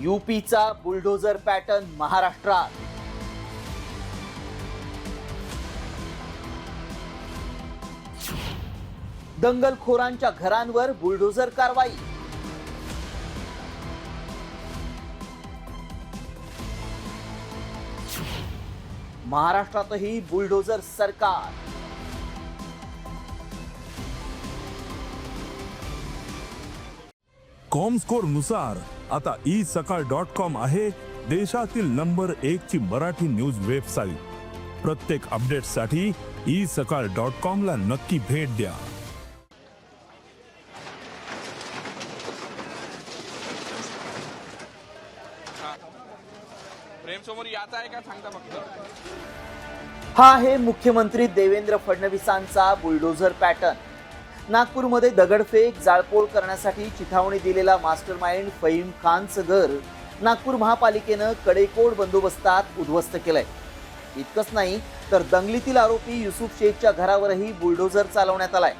युपीचा bulldozer pattern महाराष्ट्रात. दंगलखोरांच्या घरांवर bulldozer कारवाई. महाराष्ट्रातही बुलडोझर सरकार. कॉम स्कोरनुसार आता ई सकाळ डॉट कॉम आहे देशातील नंबर एक ची मराठी न्यूज वेबसाईट. प्रत्येक अपडेटसाठी ई सकाळ डॉट कॉम ला नक्की भेट द्या. प्रेम समोर याचा आहे का? सांगता फक्त. हा आहे मुख्यमंत्री देवेंद्र फडणवीसांचा बुलडोझर पॅटर्न. नागपूरमध्ये दगडफेक जाळपोळ करण्यासाठी चिथावणी दिलेला मास्टर माइंड फहीम खानचं घर नागपूर महापालिकेनं कडेकोड बंदोबस्तात उद्ध्वस्त केलंय. इतकंच नाही तर दंगलीतील आरोपी युसुफ शेखच्या घरावरही बुलडोझर चालवण्यात आलाय.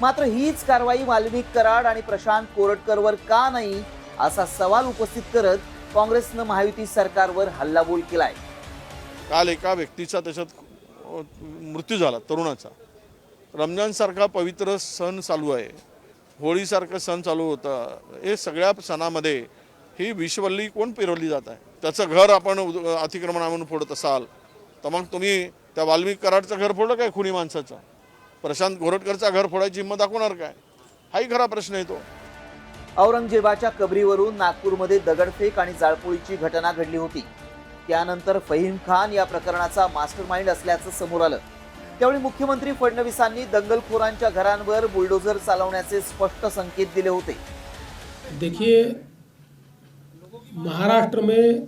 मात्र हीच कारवाई वाल्मिक कराड आणि प्रशांत कोरटकरवर का नाही असा सवाल उपस्थित करत काँग्रेसनं महायुती सरकारवर हल्लाबोल केलाय. काल एका व्यक्तीचा त्याच्यात मृत्यू झाला तरुणाचा. रमजानसारखा पवित्र सण चालू आहे. होळीसारखं सण चालू होतं. हे सगळ्या सणामध्ये ही विषवल्ली कोण पेरवली जात आहे? त्याचं घर आपण उद- अतिक्रमणा म्हणून फोडत असाल तर मग तुम्ही त्या वाल्मिक कराडचं घर फोडलं काय खुनी माणसाचं? प्रशांत घोरटकरचा घर फोडायची हिंमत दाखवणार काय? हाही खरा प्रश्न येतो औरंगजेबाच्या कबरीवरून नागपूरमध्ये दगडफेक आणि जाळपोळीची घटना घडली होती. त्यानंतर फहीम खान या प्रकरणाचा मास्टर माइंड असल्याचं समोर आलं. त्यावेळी मुख्यमंत्री फडणवीसांनी दंगलखोरांच्या घरांवर बुलडोझर चालवण्याचे स्पष्ट संकेत दिले होते. देखिए महाराष्ट्र में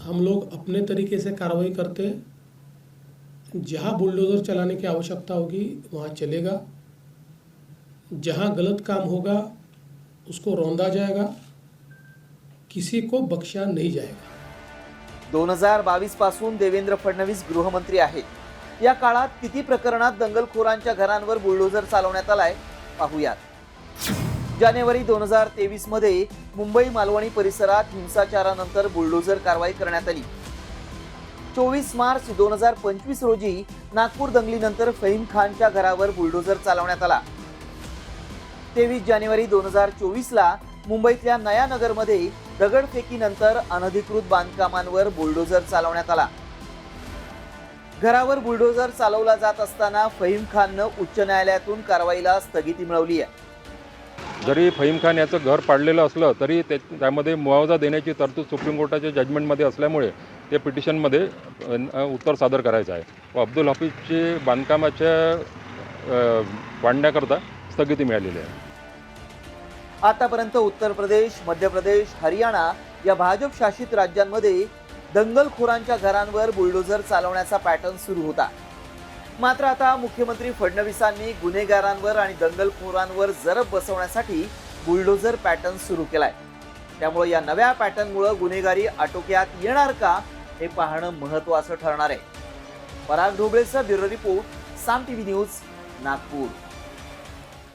हम लोग अपने तरीके से कार्रवाई करते हैं। जहाँ बुलडोज़र चलाने की आवश्यकता होगी वहाँ चलेगा। जहाँ गलत काम होगा उसको रौंदा जाएगा। किसी को बख्शा नहीं जाएगा। दोन हजार बावीसपासून देवेंद्र फडणवीस गृहमंत्री आहेत. या काळात किती प्रकरणात दंगलखोरांच्या घरांवर बुलडोझर चालवण्यात आलाय पाहूयात. जानेवारी दोन हजार तेवीसमध्ये मुंबई मालवणी परिसरात हिंसाचारानंतर बुलडोझर कारवाई करण्यात आली. चोवीस मार्च दोन हजार पंचवीस रोजी नागपूर दंगलीनंतर फहीम खानच्या घरावर बुलडोझर चालवण्यात आला. तेवीस जानेवारी दोन हजार चोवीसला मुंबईतल्या नयानगरमध्ये दगडफेकीनंतर अनधिकृत बांधकामांवर बुलडोझर चालवण्यात आला. घरावर बुलडोझर चालवला जात असताना फहीम खाननं उच्च न्यायालयातून कारवाईला स्थगिती मिळवली आहे. जरी फहीम खान याचं घर पाडलेलं असलं तरी ते त्यामध्ये मुआवजा देण्याची तरतूद सुप्रीम कोर्टाच्या जजमेंटमध्ये असल्यामुळे ते पिटिशनमध्ये उत्तर सादर करायचं आहे. व अब्दुल हफीजची बांधकामाच्या वाढण्याकरता स्थगिती मिळालेली आहे. आतापर्यंत उत्तर प्रदेश मध्य प्रदेश हरियाणा या भाजप शासित राज्यांमध्ये दंगलखोरांच्या घरांवर बुलडोझर चालवण्याचा पॅटर्न सुरू होता. मात्र आता मुख्यमंत्री फडणवीसांनी गुन्हेगारांवर आणि दंगलखोरांवर जरब बसवण्यासाठी बुलडोझर पॅटर्न सुरू केलाय. त्यामुळे या नव्या पॅटर्नमुळे गुन्हेगारी आटोक्यात येणार का हे पाहणं महत्वाचं ठरणार आहे. Parag ढोबळेचा bureau report Saam TV news Nagpur.